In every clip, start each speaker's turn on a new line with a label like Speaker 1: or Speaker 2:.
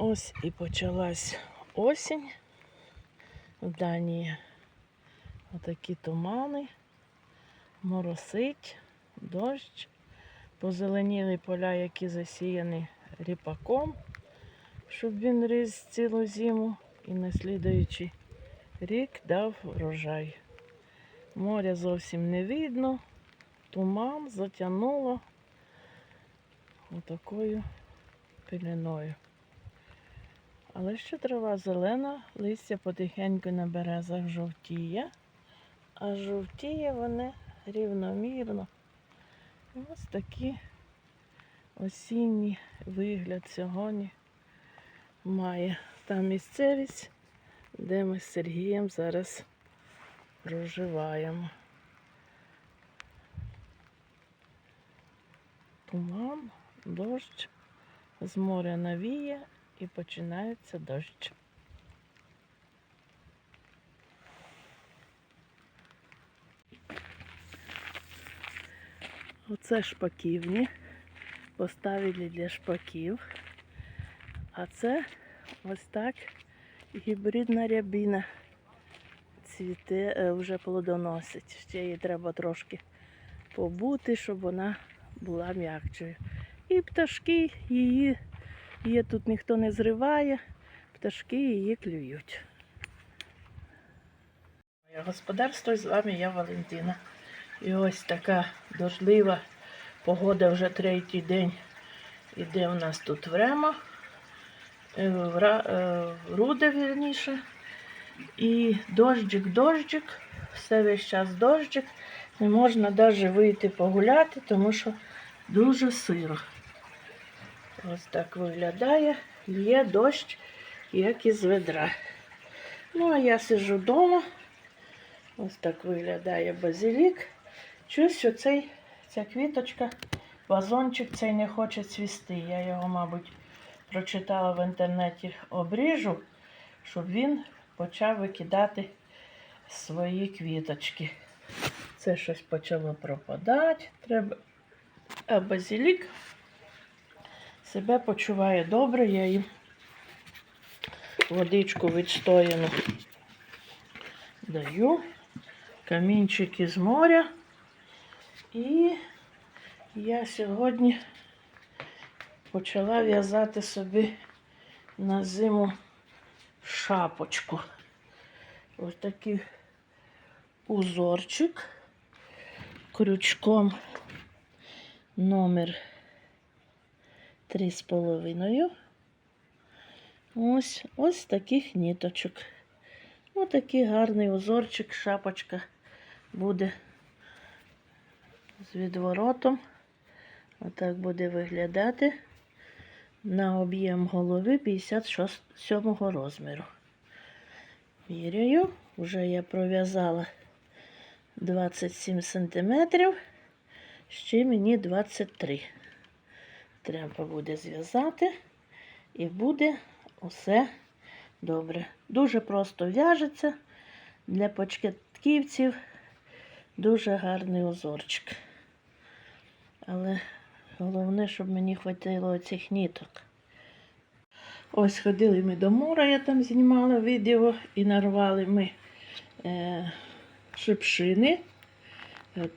Speaker 1: Ось і почалась осінь в Данії. Отакі тумани, моросить, дощ, позеленіли поля, які засіяні ріпаком, щоб він ріс цілу зиму і на слідуючий рік дав врожай. Моря зовсім не видно, туман затягнуло отакою пеленою. Але ще трава зелена, листя потихеньку на березах жовтіє, а жовтіє вони рівномірно. І ось такий осінній вигляд сьогодні має та місцевість, де ми з Сергієм зараз проживаємо. Туман, дощ, з моря навіє і починається дощ. Оце шпаківні. Поставили для шпаків. А це ось так гібридна рябіна. Цвіте, е, вже плодоносить. Ще їй треба трошки побути, щоб вона була м'якчою. І пташки її, її тут ніхто не зриває, пташки її клюють. Моє господарство з вами я Валентина. І ось така дождлива погода вже третій день іде у нас тут время. Е, вра- е, Руде вірніше. І дощик, все весь час дощик. Не можна навіть вийти погуляти, тому що дуже сиро. Ось так виглядає. Є дощ, як із ведра. Ну, а я сиджу вдома. Ось так виглядає базилік. Чусь, що цей, ця квіточка, вазончик цей не хоче цвісти. Я його, мабуть, прочитала в інтернеті обріжу, щоб він почав викидати свої квіточки. Це щось почало пропадати. Треба. А базилік себе почуває добре, я їм водичку відстояну даю, камінчики з моря. І я сьогодні почала в'язати собі на зиму шапочку. Ось такий узорчик крючком номер три з половиною. Ось ось таких ніточок. Ось такий гарний узорчик, шапочка буде з відворотом. Отак буде виглядати на об'єм голови 57 розміру. Міряю, вже я пров'язала 27 сантиметрів, ще мені 23. Треба буде зв'язати і буде усе добре. Дуже просто в'яжеться для початківців. Дуже гарний узорчик. Але головне, щоб мені хватило цих ніток. Ось ходили ми до моря, я там знімала відео і нарвали ми е, шипшини.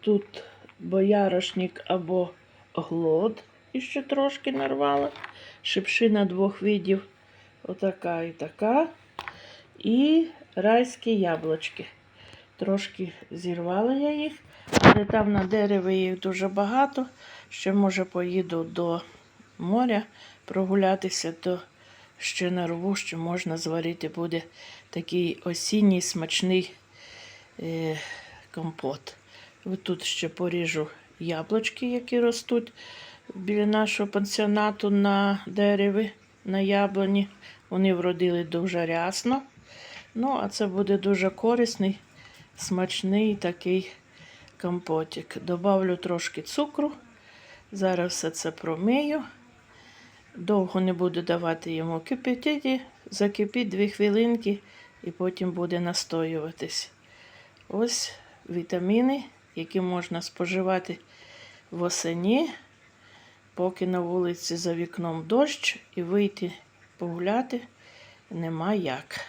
Speaker 1: Тут боярошник або глод і ще трошки нарвала. Шипшина двох видів. Отака і така. І райські яблучки. Трошки зірвала я їх, але там на дереві їх дуже багато. Ще, може, поїду до моря прогулятися, то ще нарву, що можна зварити буде такий осінній смачний е, компот. Ось тут ще поріжу яблучки, які ростуть біля нашого пансіонату на дереві, на яблуні. Вони вродили дуже рясно. Ну, а це буде дуже корисний, смачний такий компотик. Добавлю трошки цукру. Зараз все це промию. Довго не буду давати йому кипятити. Закипіть 2 хвилинки і потім буде настоюватись. Ось вітаміни, які можна споживати восені, поки на вулиці за вікном дощ, і вийти погуляти нема як.